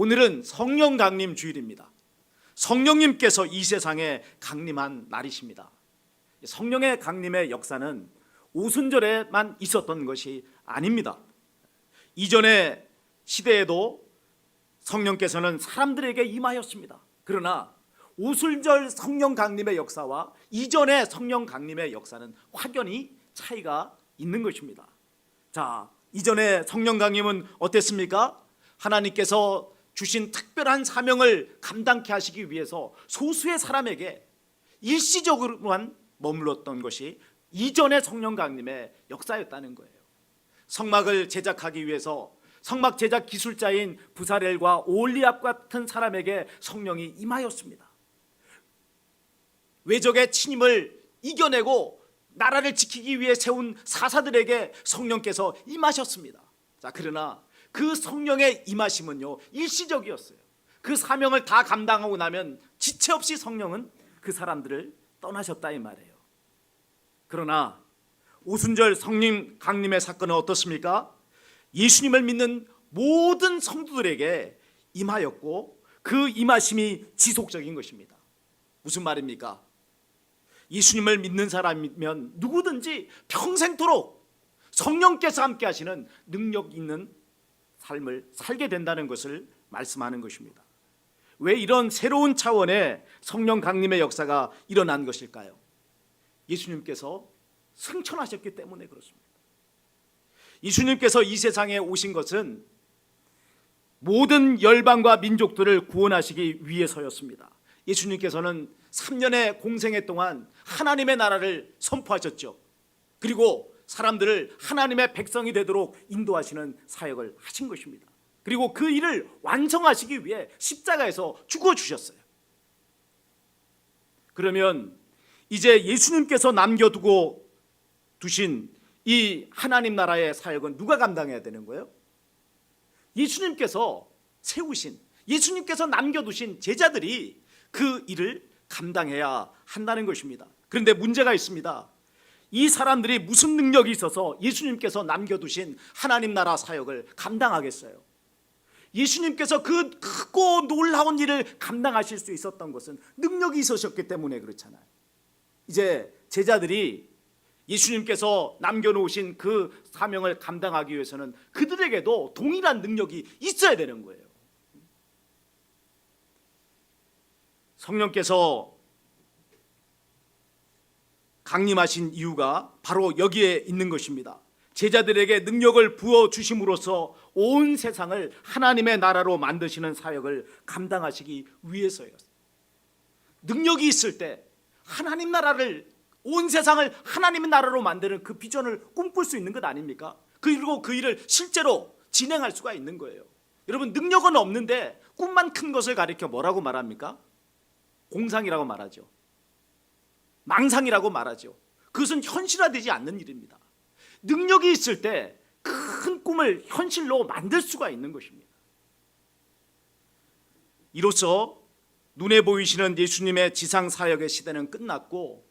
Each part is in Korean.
오늘은 성령 강림 주일입니다. 성령님께서 이 세상에 강림한 날이십니다. 성령의 강림의 역사는 오순절에만 있었던 것이 아닙니다. 이전의 시대에도 성령께서는 사람들에게 임하였습니다. 그러나 오순절 성령 강림의 역사와 이전의 성령 강림의 역사는 확연히 차이가 있는 것입니다. 자, 이전의 성령 강림은 어땠습니까? 하나님께서 주신 특별한 사명을 감당케 하시기 위해서 소수의 사람에게 일시적으로만 머물렀던 것이 이전의 성령 강림의 역사였다는 거예요. 성막을 제작하기 위해서 성막 제작 기술자인 부사렐과 오올리압 같은 사람에게 성령이 임하였습니다. 외적의 침입을 이겨내고 나라를 지키기 위해 세운 사사들에게 성령께서 임하셨습니다. 자, 그러나 그 성령의 임하심은요 일시적이었어요. 그 사명을 다 감당하고 나면 지체 없이 성령은 그 사람들을 떠나셨다 이 말이에요. 그러나 오순절 성령 강림의 사건은 어떻습니까? 예수님을 믿는 모든 성도들에게 임하였고 그 임하심이 지속적인 것입니다. 무슨 말입니까? 예수님을 믿는 사람이면 누구든지 평생토록 성령께서 함께 하시는 능력 있는 삶을 살게 된다는 것을 말씀하는 것입니다. 왜 이런 새로운 차원의 성령 강림의 역사가 일어난 것일까요? 예수님께서 승천하셨기 때문에 그렇습니다. 예수님께서 이 세상에 오신 것은 모든 열방과 민족들을 구원하시기 위해서였습니다. 예수님께서는 3년의 공생애 동안 하나님의 나라를 선포하셨죠. 그리고 사람들을 하나님의 백성이 되도록 인도하시는 사역을 하신 것입니다. 그리고 그 일을 완성하시기 위해 십자가에서 죽어 주셨어요. 그러면 이제 예수님께서 남겨두고 두신 이 하나님 나라의 사역은 누가 감당해야 되는 거예요? 예수님께서 세우신 예수님께서 남겨두신 제자들이 그 일을 감당해야 한다는 것입니다. 그런데 문제가 있습니다. 이 사람들이 무슨 능력이 있어서 예수님께서 남겨두신 하나님 나라 사역을 감당하겠어요? 예수님께서 그 크고 놀라운 일을 감당하실 수 있었던 것은 능력이 있으셨기 때문에 그렇잖아요. 이제 제자들이 예수님께서 남겨놓으신 그 사명을 감당하기 위해서는 그들에게도 동일한 능력이 있어야 되는 거예요. 성령께서 강림하신 이유가 바로 여기에 있는 것입니다. 제자들에게 능력을 부어 주심으로써 온 세상을 하나님의 나라로 만드시는 사역을 감당하시기 위해서예요. 능력이 있을 때 하나님 나라를 온 세상을 하나님의 나라로 만드는 그 비전을 꿈꿀 수 있는 것 아닙니까? 그리고 그 일을 실제로 진행할 수가 있는 거예요. 여러분 능력은 없는데 꿈만 큰 것을 가리켜 뭐라고 말합니까? 공상이라고 말하죠. 망상이라고 말하죠. 그것은 현실화되지 않는 일입니다. 능력이 있을 때 큰 꿈을 현실로 만들 수가 있는 것입니다. 이로써 눈에 보이시는 예수님의 지상 사역의 시대는 끝났고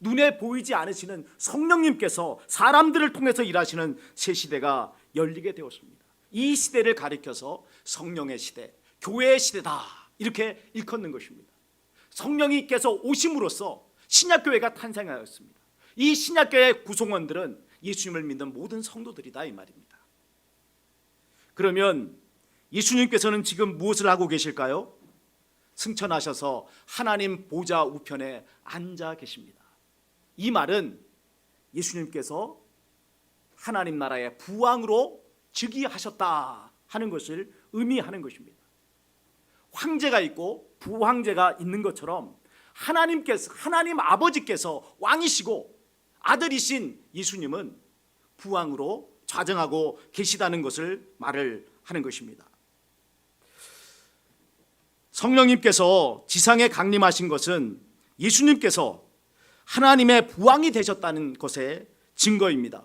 눈에 보이지 않으시는 성령님께서 사람들을 통해서 일하시는 새 시대가 열리게 되었습니다. 이 시대를 가리켜서 성령의 시대, 교회의 시대다 이렇게 일컫는 것입니다. 성령이께서 오심으로써 신약교회가 탄생하였습니다. 이 신약교회 구성원들은 예수님을 믿는 모든 성도들이다 이 말입니다. 그러면 예수님께서는 지금 무엇을 하고 계실까요? 승천하셔서 하나님 보좌 우편에 앉아 계십니다. 이 말은 예수님께서 하나님 나라의 부왕으로 즉위하셨다 하는 것을 의미하는 것입니다. 황제가 있고 부황제가 있는 것처럼 하나님께서 하나님 아버지께서 왕이시고 아들이신 예수님은 부왕으로 좌정하고 계시다는 것을 말을 하는 것입니다. 성령님께서 지상에 강림하신 것은 예수님께서 하나님의 부왕이 되셨다는 것의 증거입니다.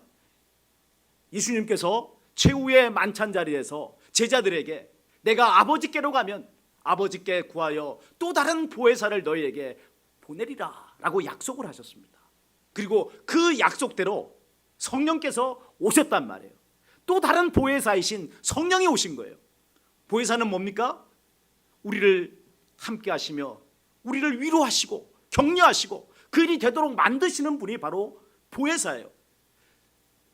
예수님께서 최후의 만찬 자리에서 제자들에게 내가 아버지께로 가면 아버지께 구하여 또 다른 보혜사를 너희에게 보내리라라고 약속을 하셨습니다. 그리고 그 약속대로 성령께서 오셨단 말이에요. 또 다른 보혜사이신 성령이 오신 거예요. 보혜사는 뭡니까? 우리를 함께 하시며 우리를 위로하시고 격려하시고 그 일이 되도록 만드시는 분이 바로 보혜사예요.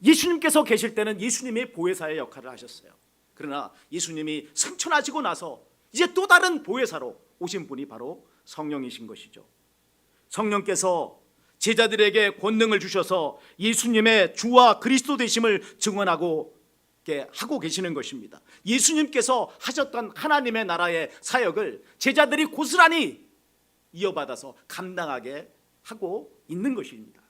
예수님께서 계실 때는 예수님의 보혜사의 역할을 하셨어요. 그러나 예수님이 승천하시고 나서 이제 또 다른 보혜사로 오신 분이 바로 성령이신 것이죠. 성령께서 제자들에게 권능을 주셔서 예수님의 주와 그리스도 되심을 증언하고 게 하고 계시는 것입니다. 예수님께서 하셨던 하나님의 나라의 사역을 제자들이 고스란히 이어받아서 감당하게 하고 있는 것입니다.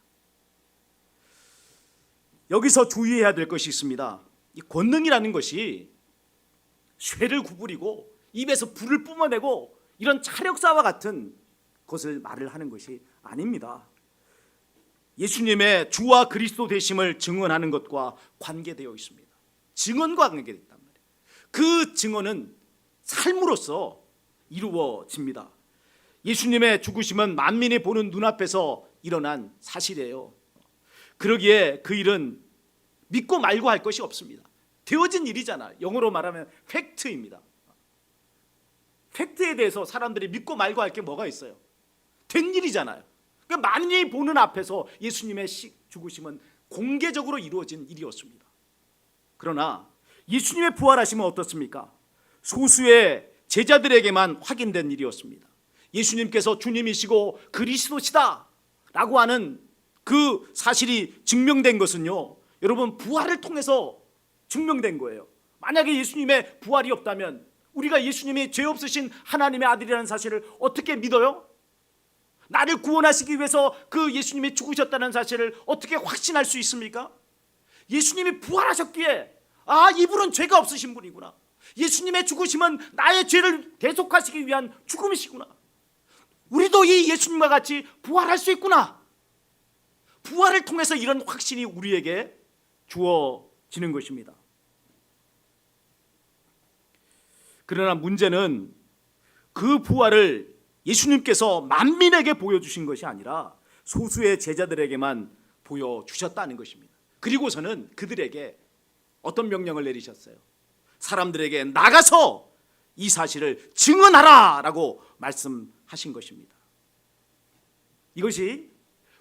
여기서 주의해야 될 것이 있습니다. 이 권능이라는 것이 쇠를 구부리고 입에서 불을 뿜어내고 이런 차력사와 같은 것을 말을 하는 것이 아닙니다. 예수님의 주와 그리스도 되심을 증언하는 것과 관계되어 있습니다. 증언과 관계됐단 말이에요. 그 증언은 삶으로서 이루어집니다. 예수님의 죽으심은 만민이 보는 눈앞에서 일어난 사실이에요. 그러기에 그 일은 믿고 말고 할 것이 없습니다. 되어진 일이잖아. 영어로 말하면 팩트입니다. 팩트에 대해서 사람들이 믿고 말고 할 게 뭐가 있어요? 된 일이잖아요. 그러니까 만인이 보는 앞에서 예수님의 시- 죽으심은 공개적으로 이루어진 일이었습니다. 그러나 예수님의 부활하심은 어떻습니까? 소수의 제자들에게만 확인된 일이었습니다. 예수님께서 주님이시고 그리스도시다 라고 하는 그 사실이 증명된 것은요. 여러분 부활을 통해서 증명된 거예요. 만약에 예수님의 부활이 없다면 우리가 예수님이 죄 없으신 하나님의 아들이라는 사실을 어떻게 믿어요? 나를 구원하시기 위해서 그 예수님이 죽으셨다는 사실을 어떻게 확신할 수 있습니까? 예수님이 부활하셨기에 아 이분은 죄가 없으신 분이구나. 예수님의 죽으심은 나의 죄를 대속하시기 위한 죽음이시구나. 우리도 이 예수님과 같이 부활할 수 있구나. 부활을 통해서 이런 확신이 우리에게 주어지는 것입니다. 그러나 문제는 그 부활을 예수님께서 만민에게 보여주신 것이 아니라 소수의 제자들에게만 보여주셨다는 것입니다. 그리고서는 그들에게 어떤 명령을 내리셨어요? 사람들에게 나가서 이 사실을 증언하라 라고 말씀하신 것입니다. 이것이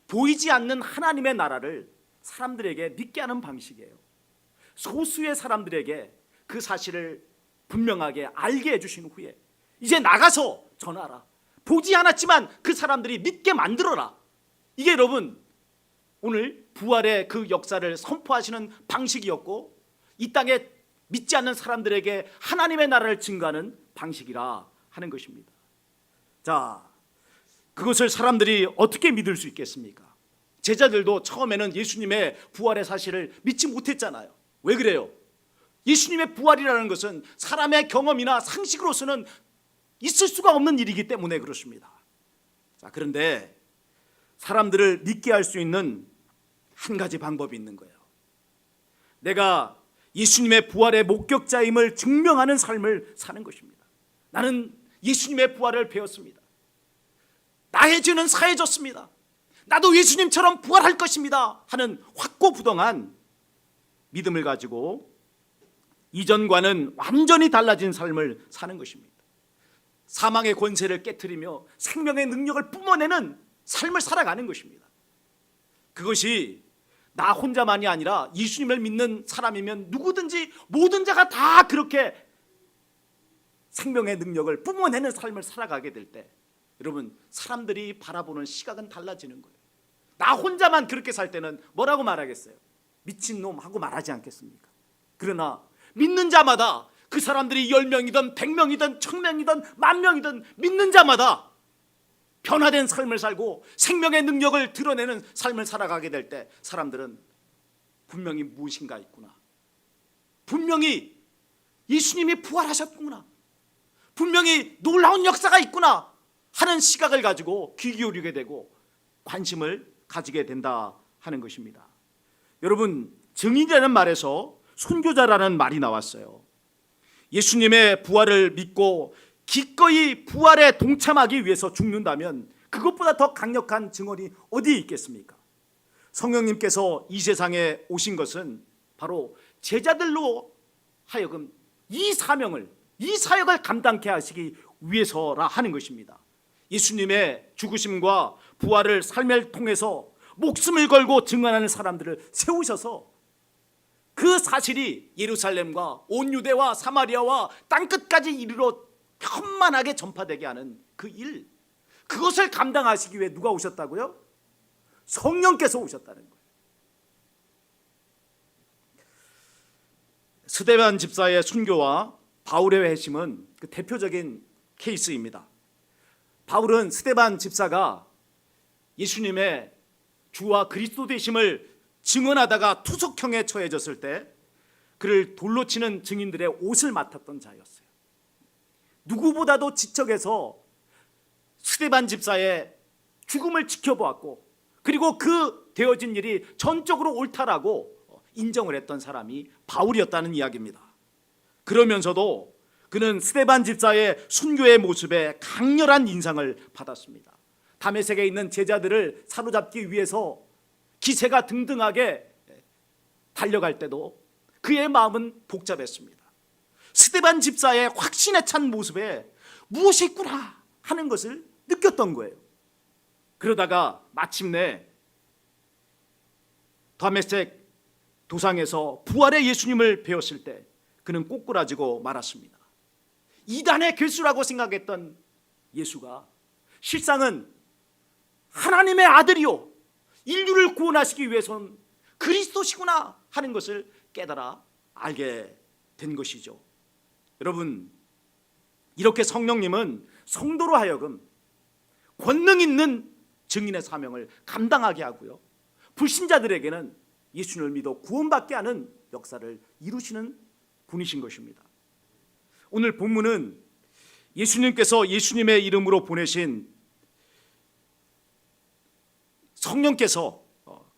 보이지 않는 하나님의 나라를 사람들에게 믿게 하는 방식이에요. 소수의 사람들에게 그 사실을 분명하게 알게 해주신 후에 이제 나가서 전하라. 보지 않았지만 그 사람들이 믿게 만들어라. 이게 여러분 오늘 부활의 그 역사를 선포하시는 방식이었고 이 땅에 믿지 않는 사람들에게 하나님의 나라를 증가하는 방식이라 하는 것입니다. 자, 그것을 사람들이 어떻게 믿을 수 있겠습니까? 제자들도 처음에는 예수님의 부활의 사실을 믿지 못했잖아요. 왜 그래요? 예수님의 부활이라는 것은 사람의 경험이나 상식으로서는 있을 수가 없는 일이기 때문에 그렇습니다. 자, 그런데 사람들을 믿게 할 수 있는 한 가지 방법이 있는 거예요. 내가 예수님의 부활의 목격자임을 증명하는 삶을 사는 것입니다. 나는 예수님의 부활을 배웠습니다. 나의 죄는 사해졌습니다. 나도 예수님처럼 부활할 것입니다. 하는 확고부동한 믿음을 가지고 이전과는 완전히 달라진 삶을 사는 것입니다. 사망의 권세를 깨뜨리며 생명의 능력을 뿜어내는 삶을 살아가는 것입니다. 그것이 나 혼자만이 아니라 예수님을 믿는 사람이면 누구든지 모든 자가 다 그렇게 생명의 능력을 뿜어내는 삶을 살아가게 될 때 여러분 사람들이 바라보는 시각은 달라지는 거예요. 나 혼자만 그렇게 살 때는 뭐라고 말하겠어요? 미친놈 하고 말하지 않겠습니까? 그러나 믿는 자마다 그 사람들이 10명이든 100명이든 1000명이든 만명이든 믿는 자마다 변화된 삶을 살고 생명의 능력을 드러내는 삶을 살아가게 될 때 사람들은 분명히 무엇인가 있구나. 분명히 예수님이 부활하셨구나. 분명히 놀라운 역사가 있구나 하는 시각을 가지고 귀 기울이게 되고 관심을 가지게 된다 하는 것입니다. 여러분 증인이라는 말에서 순교자라는 말이 나왔어요. 예수님의 부활을 믿고 기꺼이 부활에 동참하기 위해서 죽는다면 그것보다 더 강력한 증언이 어디에 있겠습니까? 성령님께서 이 세상에 오신 것은 바로 제자들로 하여금 이 사명을 이 사역을 감당케 하시기 위해서라 하는 것입니다. 예수님의 죽으심과 부활을 삶을 통해서 목숨을 걸고 증언하는 사람들을 세우셔서 그 사실이 예루살렘과 온 유대와 사마리아와 땅 끝까지 이르러 편만하게 전파되게 하는 그 일, 그것을 감당하시기 위해 누가 오셨다고요? 성령께서 오셨다는 거예요. 스데반 집사의 순교와 바울의 회심은 그 대표적인 케이스입니다. 바울은 스데반 집사가 예수님의 주와 그리스도 되심을 증언하다가 투석형에 처해졌을 때 그를 돌로 치는 증인들의 옷을 맡았던 자였어요. 누구보다도 지적해서 스데반 집사의 죽음을 지켜보았고 그리고 그 되어진 일이 전적으로 옳다라고 인정을 했던 사람이 바울이었다는 이야기입니다. 그러면서도 그는 스데반 집사의 순교의 모습에 강렬한 인상을 받았습니다. 다메섹에 있는 제자들을 사로잡기 위해서 기세가 등등하게 달려갈 때도 그의 마음은 복잡했습니다. 스데반 집사의 확신에 찬 모습에 무엇이 있구나 하는 것을 느꼈던 거예요. 그러다가 마침내 다메섹 도상에서 부활의 예수님을 배웠을 때 그는 꼬꾸라지고 말았습니다. 이단의 괴수라고 생각했던 예수가 실상은 하나님의 아들이요 인류를 구원하시기 위해서는 그리스도시구나 하는 것을 깨달아 알게 된 것이죠. 여러분 이렇게 성령님은 성도로 하여금 권능 있는 증인의 사명을 감당하게 하고요. 불신자들에게는 예수님을 믿어 구원받게 하는 역사를 이루시는 분이신 것입니다. 오늘 본문은 예수님께서 예수님의 이름으로 보내신 성령께서 어,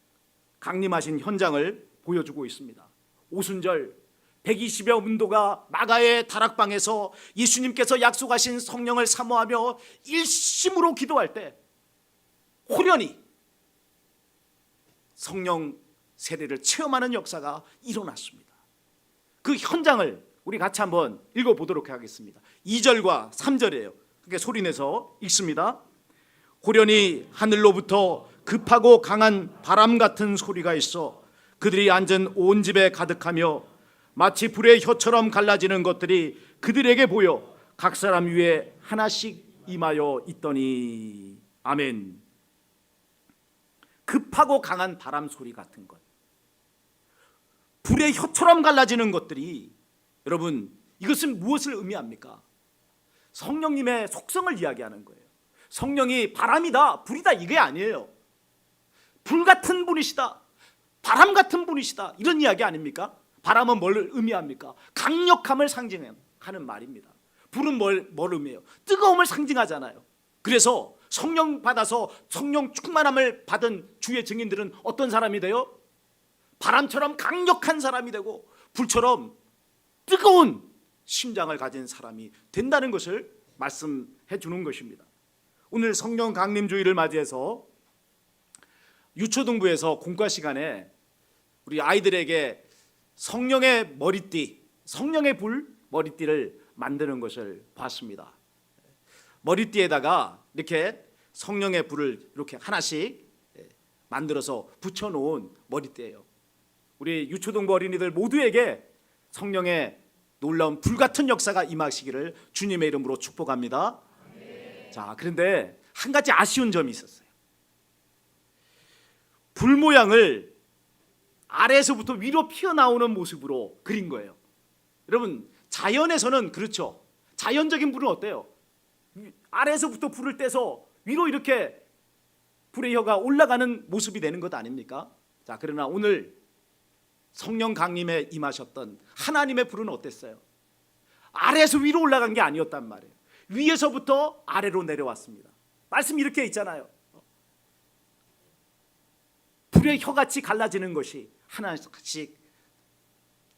강림하신 현장을 보여주고 있습니다. 오순절 120여 문도가 마가의 다락방에서 예수님께서 약속하신 성령을 사모하며 일심으로 기도할 때 호련히 성령 세례를 체험하는 역사가 일어났습니다. 그 현장을 우리 같이 한번 읽어보도록 하겠습니다. 2절과 3절이에요. 그게 소리내서 읽습니다. 호련히 하늘로부터 급하고 강한 바람 같은 소리가 있어 그들이 앉은 온 집에 가득하며 마치 불의 혀처럼 갈라지는 것들이 그들에게 보여 각 사람 위에 하나씩 임하여 있더니 아멘. 급하고 강한 바람 소리 같은 것. 불의 혀처럼 갈라지는 것들이 여러분 이것은 무엇을 의미합니까? 성령님의 속성을 이야기하는 거예요. 성령이 바람이다, 불이다 이게 아니에요. 불 같은 분이시다. 바람 같은 분이시다. 이런 이야기 아닙니까? 바람은 뭘 의미합니까? 강력함을 상징하는 말입니다. 불은 뭘, 뭘 의미해요? 뜨거움을 상징하잖아요. 그래서 성령 받아서 성령 충만함을 받은 주의 증인들은 어떤 사람이 돼요? 바람처럼 강력한 사람이 되고 불처럼 뜨거운 심장을 가진 사람이 된다는 것을 말씀해 주는 것입니다. 오늘 성령 강림 주일을 맞이해서 유초등부에서 공과 시간에 우리 아이들에게 성령의 머리띠, 성령의 불 머리띠를 만드는 것을 봤습니다. 머리띠에다가 이렇게 성령의 불을 이렇게 하나씩 만들어서 붙여 놓은 머리띠예요. 우리 유초등부 어린이들 모두에게 성령의 놀라운 불 같은 역사가 임하시기를 주님의 이름으로 축복합니다. 자, 그런데 한 가지 아쉬운 점이 있었어요. 불 모양을 아래에서부터 위로 피어나오는 모습으로 그린 거예요. 여러분, 자연에서는 그렇죠. 자연적인 불은 어때요? 아래에서부터 불을 떼서 위로 이렇게 불의 혀가 올라가는 모습이 되는 것 아닙니까? 자, 그러나 오늘 성령 강림에 임하셨던 하나님의 불은 어땠어요? 아래에서 위로 올라간 게 아니었단 말이에요. 위에서부터 아래로 내려왔습니다. 말씀 이렇게 있잖아요. 불의 혀같이 갈라지는 것이 하나씩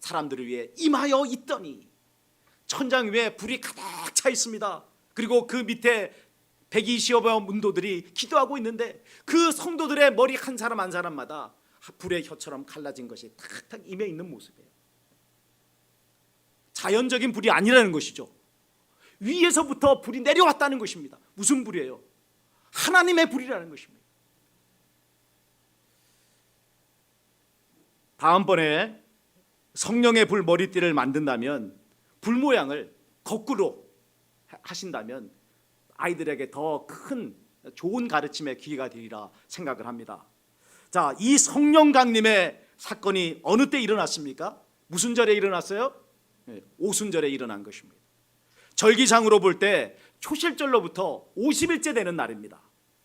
사람들을 위해 임하여 있더니 천장 위에 불이 가득 차 있습니다. 그리고 그 밑에 120여 문도들이 기도하고 있는데 그 성도들의 머리 한 사람 한 사람마다 불의 혀처럼 갈라진 것이 탁탁 임해 있는 모습이에요. 자연적인 불이 아니라는 것이죠. 위에서부터 불이 내려왔다는 것입니다. 무슨 불이에요? 하나님의 불이라는 것입니다. 다음번에 성령의 불 머리띠를 만든다면 불 모양을 거꾸로 하- 하신다면 아이들에게 더 큰 좋은 가르침의 기회가 되리라 생각을 합니다. 자, 이 성령 강림의 사건이 어느 때 일어났습니까? 무슨 절에 일어났어요? 네, 오순절에 일어난 것입니다. 절기상으로 볼 때 초실절로부터 50일째 되는 날입니다.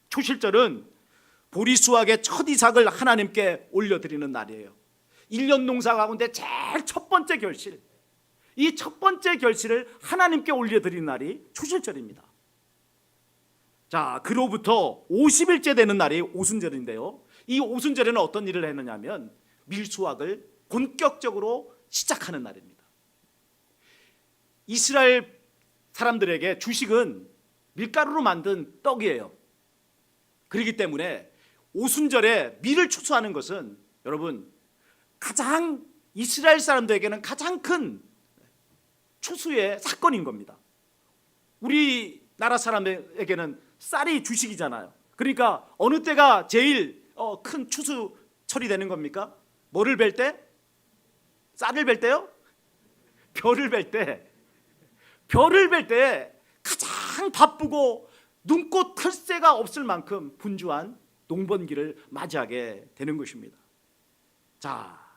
초실절은 보리수학의 첫 이삭을 하나님께 올려드리는 날이에요. 1년 농사 가운데 제일 첫 번째 결실. 이 첫 번째 결실을 하나님께 올려드리는 날이 초실절입니다. 자, 그로부터 50일째 되는 날이 오순절인데요. 이 오순절에는 어떤 일을 했느냐면 밀수확을 본격적으로 시작하는 날입니다. 이스라엘 사람들에게 주식은 밀가루로 만든 떡이에요. 그렇기 때문에 오순절에 밀을 추수하는 것은 여러분 가장 이스라엘 사람들에게는 가장 큰 추수의 사건인 겁니다. 우리나라 사람에게는 쌀이 주식이잖아요. 그러니까 어느 때가 제일 어, 큰 추수 처리되는 겁니까? 뭐를 벨 때? 쌀을 벨 때요? 별을 벨 때. 별을 뵐때 가장 바쁘고 눈꽃 털새가 없을 만큼 분주한 농번기를 맞이하게 되는 것입니다. 자,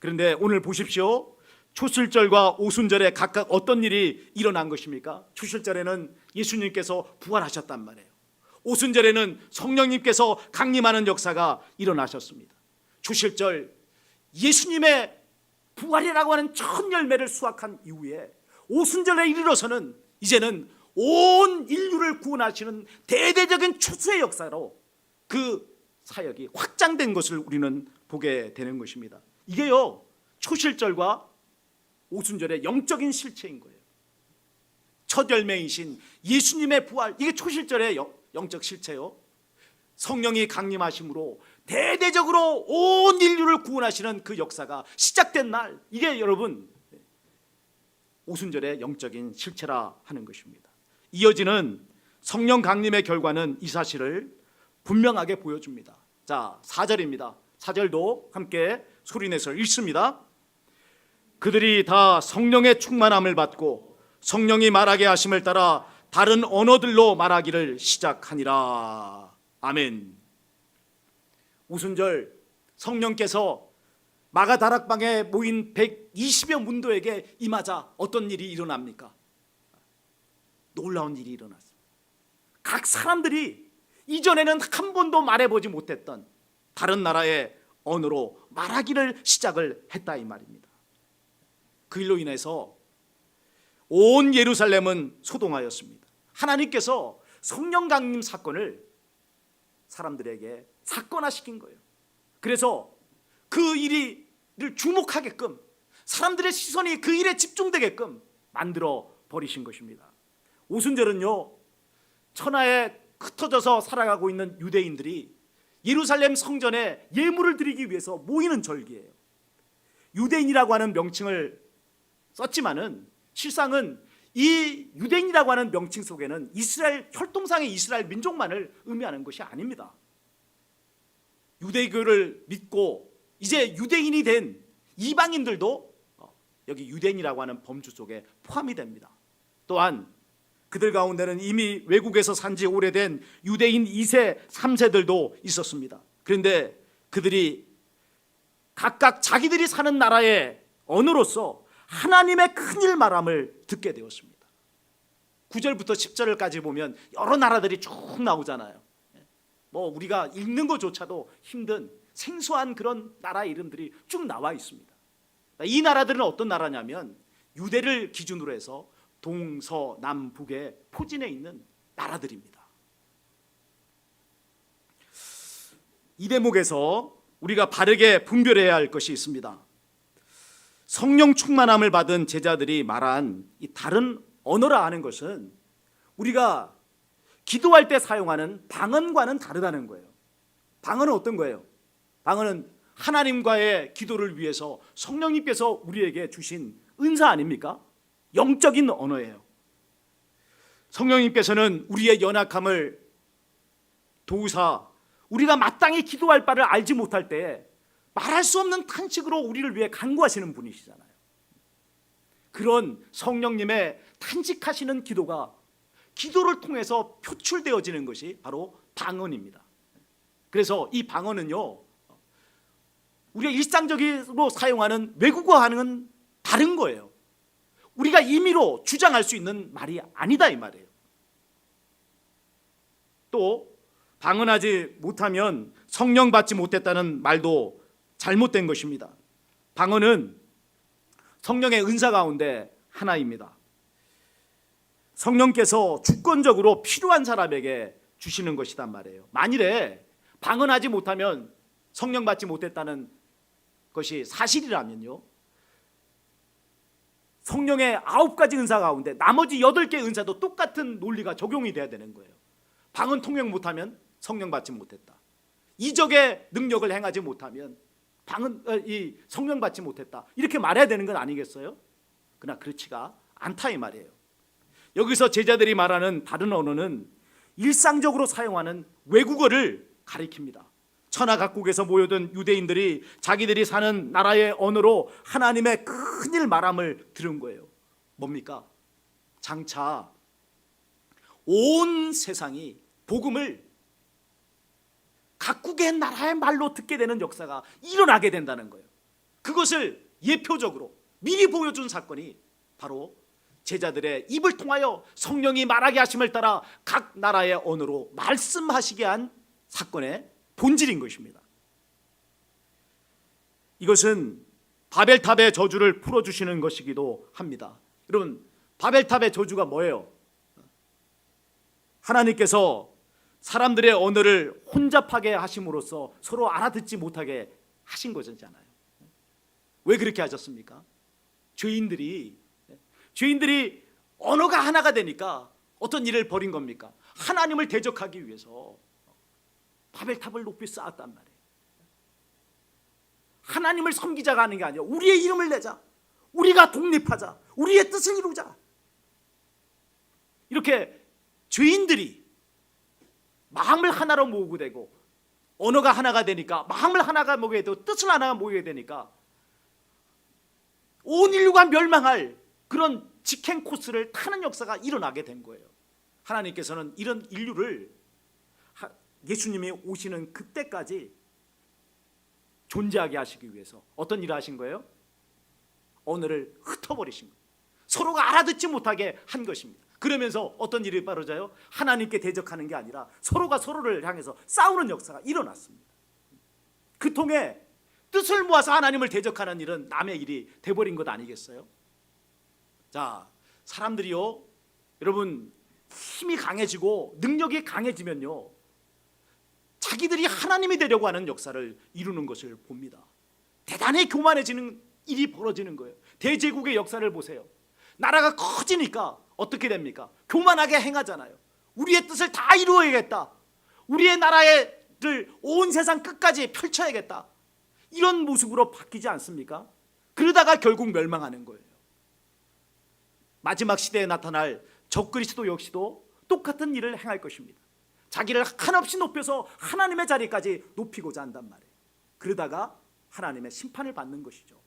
그런데 오늘 보십시오. 초슬절과 오순절에 각각 어떤 일이 일어난 것입니까? 초슬절에는 예수님께서 부활하셨단 말이에요. 오순절에는 성령님께서 강림하는 역사가 일어나셨습니다. 초실절 예수님의 부활이라고 하는 첫 열매를 수확한 이후에 오순절에 이르러서는 이제는 온 인류를 구원하시는 대대적인 추수의 역사로 그 사역이 확장된 것을 우리는 보게 되는 것입니다. 이게요 초실절과 오순절의 영적인 실체인 거예요. 첫 열매이신 예수님의 부활 이게 초실절의 영- 영적 실체요. 성령이 강림하심으로 대대적으로 온 인류를 구원하시는 그 역사가 시작된 날 이게 여러분 오순절의 영적인 실체라 하는 것입니다. 이어지는 성령 강림의 결과는 이 사실을 분명하게 보여줍니다. 자, 4절입니다. 4절도 함께 소리내서 읽습니다. 그들이 다 성령의 충만함을 받고 성령이 말하게 하심을 따라 다른 언어들로 말하기를 시작하니라. 아멘. 오순절 성령께서 마가 다락방에 모인 120여 문도에게 임하자 어떤 일이 일어납니까? 놀라운 일이 일어났습니다. 각 사람들이 이전에는 한 번도 말해보지 못했던 다른 나라의 언어로 말하기를 시작을 했다 이 말입니다. 그 일로 인해서 온 예루살렘은 소동하였습니다. 하나님께서 성령 강림 사건을 사람들에게 사건화시킨 거예요. 그래서 그 일이를 주목하게끔 사람들의 시선이 그 일에 집중되게끔 만들어 버리신 것입니다. 오순절은요 천하에 흩어져서 살아가고 있는 유대인들이 예루살렘 성전에 예물을 드리기 위해서 모이는 절기예요. 유대인이라고 하는 명칭을 썼지만은 실상은 이 유대인이라고 하는 명칭 속에는 이스라엘 혈통상의 이스라엘 민족만을 의미하는 것이 아닙니다. 유대교를 믿고 이제 유대인이 된 이방인들도 어, 여기 유대인이라고 하는 범주 속에 포함이 됩니다. 또한 그들 가운데는 이미 외국에서 산 지 오래된 유대인 2세, 3세들도 있었습니다. 그런데 그들이 각각 자기들이 사는 나라의 언어로서 하나님의 큰일 말함을 듣게 되었습니다. 9절부터 10절까지 보면 여러 나라들이 쭉 나오잖아요. 뭐 우리가 읽는 것조차도 힘든 생소한 그런 나라 이름들이 쭉 나와 있습니다. 이 나라들은 어떤 나라냐면 유대를 기준으로 해서 동서남북의 포진에 있는 나라들입니다. 이 대목에서 우리가 바르게 분별해야 할 것이 있습니다. 성령 충만함을 받은 제자들이 말한 이 다른 언어라 하는 것은 우리가 기도할 때 사용하는 방언과는 다르다는 거예요. 방언은 어떤 거예요? 방언은 하나님과의 기도를 위해서 성령님께서 우리에게 주신 은사 아닙니까? 영적인 언어예요. 성령님께서는 우리의 연약함을 도우사 우리가 마땅히 기도할 바를 알지 못할 때 말할 수 없는 탄식으로 우리를 위해 간구하시는 분이시잖아요. 그런 성령님의 탄식하시는 기도가 기도를 통해서 표출되어지는 것이 바로 방언입니다. 그래서 이 방언은요, 우리가 일상적으로 사용하는 외국어와는 다른 거예요. 우리가 임의로 주장할 수 있는 말이 아니다 이 말이에요. 또 방언하지 못하면 성령 받지 못했다는 말도 잘못된 것입니다. 방언은 성령의 은사 가운데 하나입니다. 성령께서 주권적으로 필요한 사람에게 주시는 것이단 말이에요. 만일에 방언하지 못하면 성령 받지 못했다는 것이 사실이라면요. 성령의 아홉 가지 은사 가운데 나머지 여덟 개 은사도 똑같은 논리가 적용이 돼야 되는 거예요. 방언 통역 못하면 성령 받지 못했다. 이적의 능력을 행하지 못하면 방언 어, 이 성령 받지 못했다. 이렇게 말해야 되는 건 아니겠어요? 그러나 그렇지가 않다 이 말이에요. 여기서 제자들이 말하는 다른 언어는 일상적으로 사용하는 외국어를 가리킵니다. 천하 각국에서 모여든 유대인들이 자기들이 사는 나라의 언어로 하나님의 큰일 말함을 들은 거예요. 뭡니까? 장차 온 세상이 복음을 각국의 나라의 말로 듣게 되는 역사가 일어나게 된다는 거예요. 그것을 예표적으로 미리 보여준 사건이 바로 제자들의 입을 통하여 성령이 말하게 하심을 따라 각 나라의 언어로 말씀하시게 한 사건의 본질인 것입니다. 이것은 바벨탑의 저주를 풀어주시는 것이기도 합니다. 여러분, 바벨탑의 저주가 뭐예요? 하나님께서 사람들의 언어를 혼잡하게 하심으로써 서로 알아듣지 못하게 하신 거잖아요. 왜 그렇게 하셨습니까? 죄인들이 죄인들이 언어가 하나가 되니까 어떤 일을 벌인 겁니까? 하나님을 대적하기 위해서 바벨탑을 높이 쌓았단 말이에요. 하나님을 섬기자가 하는 게 아니라 우리의 이름을 내자. 우리가 독립하자. 우리의 뜻을 이루자. 이렇게 죄인들이 마음을 하나로 모으게 되고 언어가 하나가 되니까 마음을 하나가 모게 되고 뜻을 하나가 모이게 되니까 온 인류가 멸망할 그런 직행 코스를 타는 역사가 일어나게 된 거예요. 하나님께서는 이런 인류를 하- 예수님이 오시는 그때까지 존재하게 하시기 위해서 어떤 일을 하신 거예요? 언어를 흩어버리신 거예요. 서로가 알아듣지 못하게 한 것입니다. 그러면서 어떤 일이 벌어져요? 하나님께 대적하는 게 아니라 서로가 서로를 향해서 싸우는 역사가 일어났습니다. 그 통해 뜻을 모아서 하나님을 대적하는 일은 남의 일이 돼버린 것 아니겠어요? 자, 사람들이요, 여러분 힘이 강해지고 능력이 강해지면요, 자기들이 하나님이 되려고 하는 역사를 이루는 것을 봅니다. 대단히 교만해지는 일이 벌어지는 거예요. 대제국의 역사를 보세요. 나라가 커지니까 어떻게 됩니까? 교만하게 행하잖아요. 우리의 뜻을 다 이루어야겠다. 우리의 나라를 온 세상 끝까지 펼쳐야겠다. 이런 모습으로 바뀌지 않습니까? 그러다가 결국 멸망하는 거예요. 마지막 시대에 나타날 적그리스도 역시도 똑같은 일을 행할 것입니다. 자기를 한없이 높여서 하나님의 자리까지 높이고자 한단 말이에요. 그러다가 하나님의 심판을 받는 것이죠.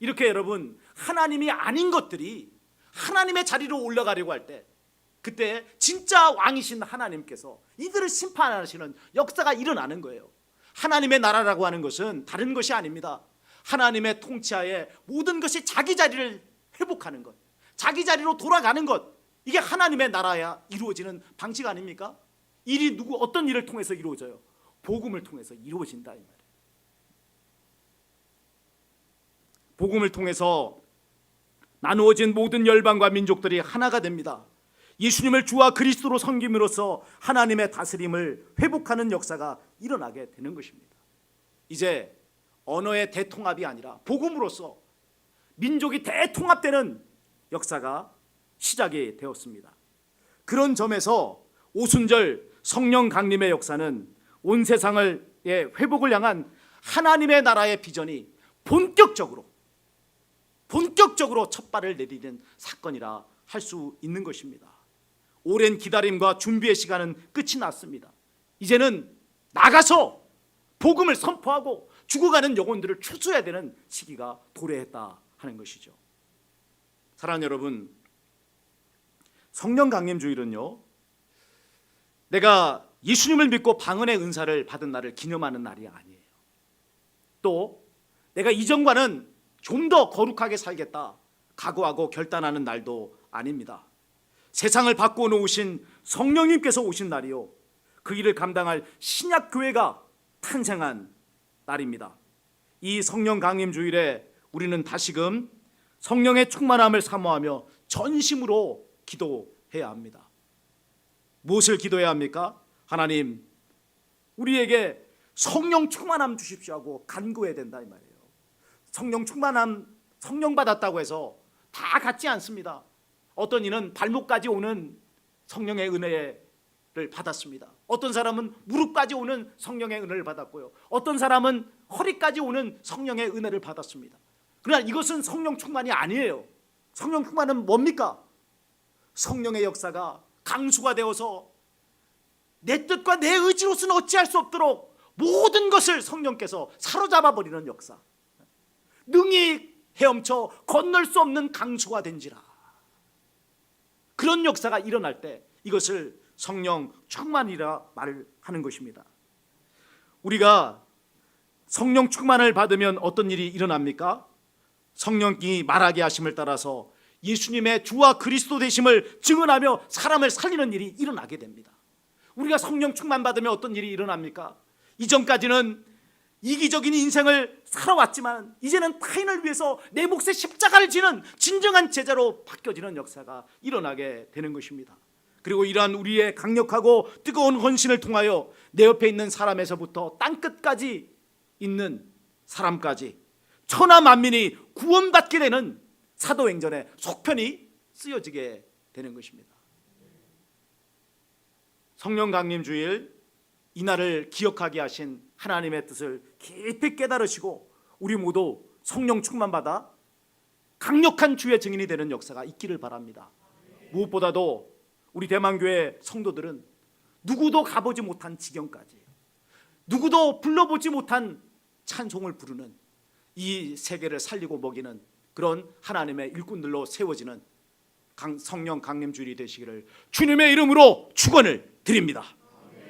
이렇게 여러분 하나님이 아닌 것들이 하나님의 자리로 올라가려고 할 때 그때 진짜 왕이신 하나님께서 이들을 심판하시는 역사가 일어나는 거예요. 하나님의 나라라고 하는 것은 다른 것이 아닙니다. 하나님의 통치하에 모든 것이 자기 자리를 회복하는 것, 자기 자리로 돌아가는 것, 이게 하나님의 나라야 이루어지는 방식 아닙니까? 일이 누구 어떤 일을 통해서 이루어져요? 복음을 통해서 이루어진다 이 말이에요. 복음을 통해서 나누어진 모든 열방과 민족들이 하나가 됩니다. 예수님을 주와 그리스도로 섬김으로써 하나님의 다스림을 회복하는 역사가 일어나게 되는 것입니다. 이제 언어의 대통합이 아니라 복음으로써 민족이 대통합되는 역사가 시작이 되었습니다. 그런 점에서 오순절 성령 강림의 역사는 온 세상을 예, 회복을 향한 하나님의 나라의 비전이 본격적으로 본격적으로 첫 발을 내디딘 사건이라 할 수 있는 것입니다. 오랜 기다림과 준비의 시간은 끝이 났습니다. 이제는 나가서 복음을 선포하고 죽어가는 영혼들을 추수해야 되는 시기가 도래했다 하는 것이죠. 사랑하는 여러분, 성령 강림 주일은요. 내가 예수님을 믿고 방언의 은사를 받은 날을 기념하는 날이 아니에요. 또 내가 이전과는 좀 더 거룩하게 살겠다 각오하고 결단하는 날도 아닙니다. 세상을 바꾸어 놓으신 성령님께서 오신 날이요. 그 일을 감당할 신약 교회가 탄생한 날입니다. 이 성령 강림 주일에 우리는 다시금 성령의 충만함을 사모하며 전심으로 기도해야 합니다. 무엇을 기도해야 합니까? 하나님, 우리에게 성령 충만함 주십시오 하고 간구해야 된다 이 말이에요. 성령 충만함, 성령 받았다고 해서 다 같지 않습니다. 어떤 이는 발목까지 오는 성령의 은혜를 받았습니다. 어떤 사람은 무릎까지 오는 성령의 은혜를 받았고요. 어떤 사람은 허리까지 오는 성령의 은혜를 받았습니다. 그러나 이것은 성령 충만이 아니에요. 성령 충만은 뭡니까? 성령의 역사가 강수가 되어서 내 뜻과 내 의지로서는 어찌할 수 없도록 모든 것을 성령께서 사로잡아 버리는 역사. 능히 헤엄쳐 건널 수 없는 강수가 된지라. 그런 역사가 일어날 때 이것을 성령 충만이라 말을 하는 것입니다. 우리가 성령 충만을 받으면 어떤 일이 일어납니까? 성령이 말하게 하심을 따라서 예수님의 주와 그리스도 되심을 증언하며 사람을 살리는 일이 일어나게 됩니다. 우리가 성령 충만 받으면 어떤 일이 일어납니까? 이전까지는 이기적인 인생을 살아왔지만 이제는 타인을 위해서 내 몫의 십자가를 지는 진정한 제자로 바뀌어지는 역사가 일어나게 되는 것입니다. 그리고 이러한 우리의 강력하고 뜨거운 헌신을 통하여 내 옆에 있는 사람에서부터 땅 끝까지 있는 사람까지 천하 만민이 구원받게 되는 사도행전의 속편이 쓰여지게 되는 것입니다. 성령 강림 주일 이날을 기억하게 하신 하나님의 뜻을 깊이 깨달으시고 우리 모두 성령 충만 받아 강력한 주의 증인이 되는 역사가 있기를 바랍니다. 무엇보다도 우리 대만교회 성도들은 누구도 가보지 못한 지경까지 누구도 불러보지 못한 찬송을 부르는 이 세계를 살리고 먹이는 그런 하나님의 일꾼들로 세워지는 강- 성령 강림 주일이 되시기를 주님의 이름으로 축원을 드립니다.